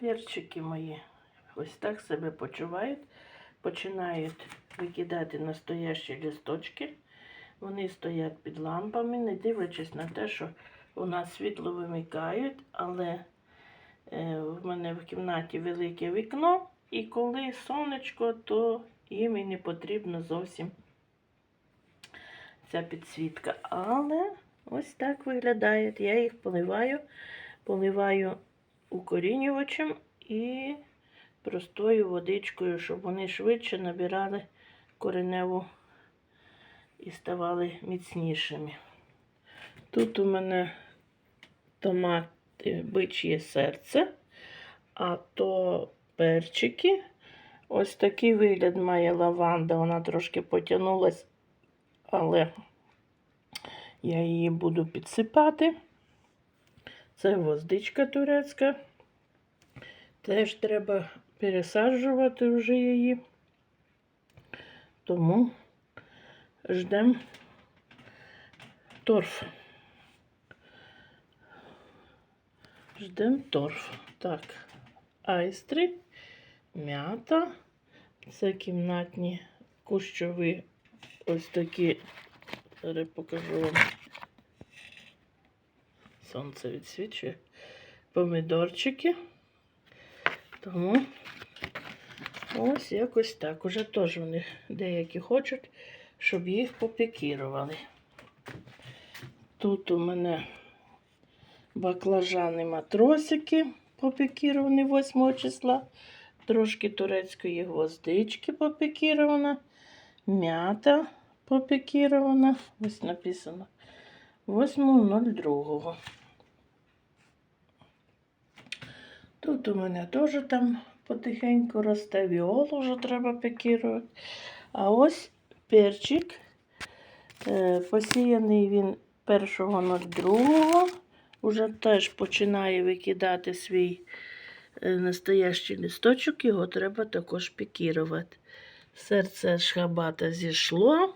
Перчики мої ось так себе почувають. Починають викидати настоящі листочки. Вони стоять під лампами, не дивлячись на те, що у нас світло вимикають, але е, в мене в кімнаті велике вікно, і коли сонечко, то їм і не потрібно зовсім ця підсвітка. Але ось так виглядають. Я їх поливаю, поливаю укорінювачем і простою водичкою, щоб вони швидше набирали кореневу і ставали міцнішими. Тут у мене томати бичє серце, а то перчики. Ось такий вигляд має лаванда. Вона трошки потягнулась, але я її буду підсипати. Це гвоздичка турецька. Теж треба пересаджувати вже її. Тому ждемо торф. Ждемо торф. Так, айстри, м'ята. Це кімнатні кущові ось такі. Зараз покажу вам. Сонце відсвічує. Помідорчики. Тому ось якось так. Уже теж вони деякі хочуть, щоб їх попікірували. Тут у мене баклажани матросики попікіровані 8 числа. Трошки турецької гвоздички попікірована. М'ята попікірована. Ось написано 8.02. Тут у мене теж там потихеньку росте віолу, вже треба пікірувати. А ось перчик. Е, Посіяний він 1.02. Уже теж починає викидати свій е, настоящий листочок, його треба також пікірувати. Серце шхабата зійшло.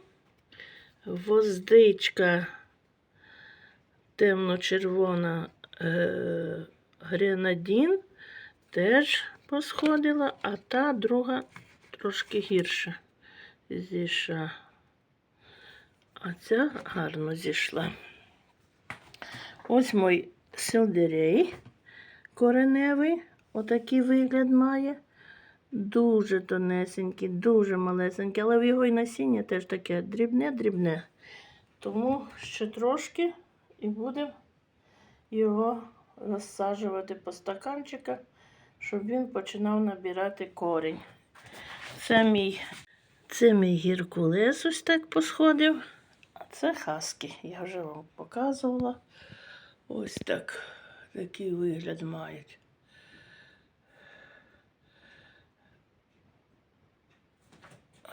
Воздичка темно-червона е, гренадін теж посходила, а та друга трошки гірше зійшла. А ця гарно зійшла. Ось мій сельдерей кореневий, отакий вигляд має. Дуже тонесенький, дуже малесенький, але в його і насіння теж таке дрібне-дрібне. Тому ще трошки і будемо його розсаджувати по стаканчиках, щоб він починав набирати корінь. Це мій, це мій гіркулес ось так посходив. А це хаски. Я вже вам показувала. Ось так. Такий вигляд мають.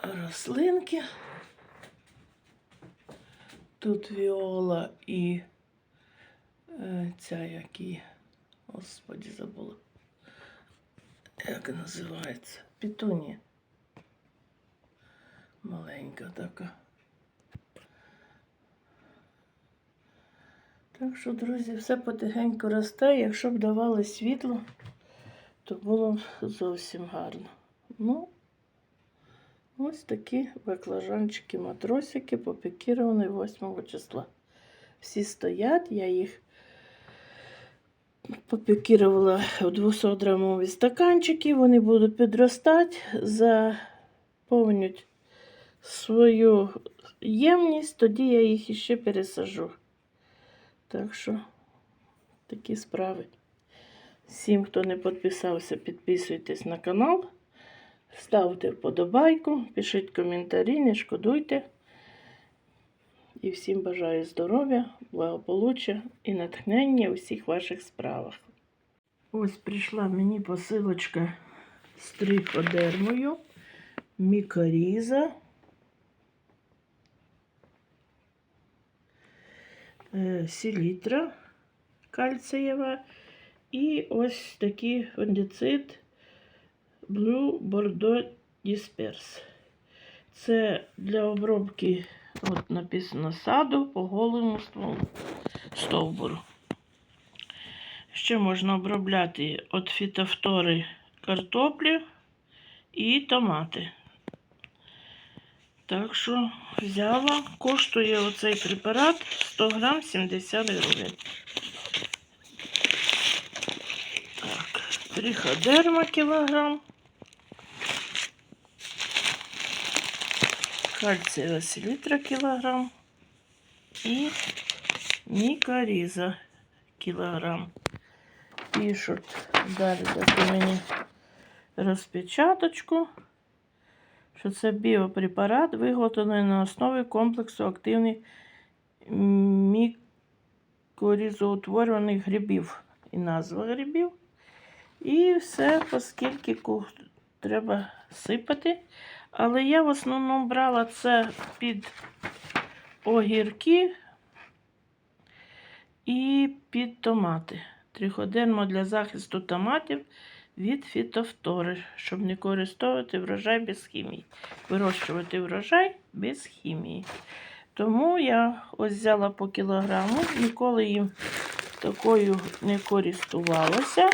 Рослинки. Тут віола і е, ця які, господі, забула. Як називається? Пітунія. Маленька така. Так що, друзі, все потихеньку росте. Якщо б давали світло, то було б зовсім гарно. Ну, ось такі баклажанчики, матросики попікіровані 8 числа. Всі стоять, я їх попікірувала в 200 грамові стаканчики, вони будуть підростати, заповнять свою ємність, тоді я їх іще пересажу. Так що такі справи. Всім, хто не підписався, підписуйтесь на канал, ставте вподобайку, пишіть коментарі, не шкодуйте. І всім бажаю здоров'я, благополуччя і натхнення у всіх ваших справах. Ось прийшла мені посилочка з триходермою, мікоріза. е, селітра кальцієва і ось такий фунгіцид Blue Bordeaux Disperse. Це для обробки, от написано саду по голому стовбуру. Ще можна обробляти від фітофтори картоплі і томати. Так що взяла, коштує оцей препарат 100 грам 70 гривень. Так, триходерма кілограм. Кальцієва селітра кілограм. І мікоріза кілограм. Пишуть далі дати мені розпечаточку, що це біопрепарат, виготовлений на основі комплексу активних мікорізоутворюваних грибів. І назва грибів. І все, оскільки треба сипати. Але я в основному брала це під огірки і під томати. Триходермо для захисту томатів від фітофтори, щоб не користувати врожай без хімії. Вирощувати врожай без хімії. Тому я ось взяла по кілограму, ніколи їм такою не користувалася.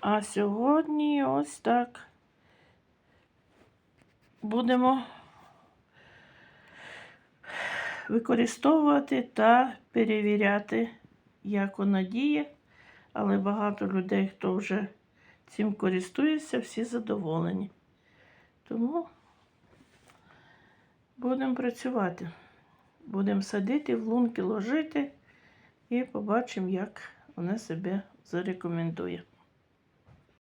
А сьогодні ось так будемо використовувати та перевіряти, як вона діє. Але багато людей, хто вже цим користується, всі задоволені. Тому будемо працювати. Будемо садити, в лунки ложити і побачимо, як вона себе зарекомендує.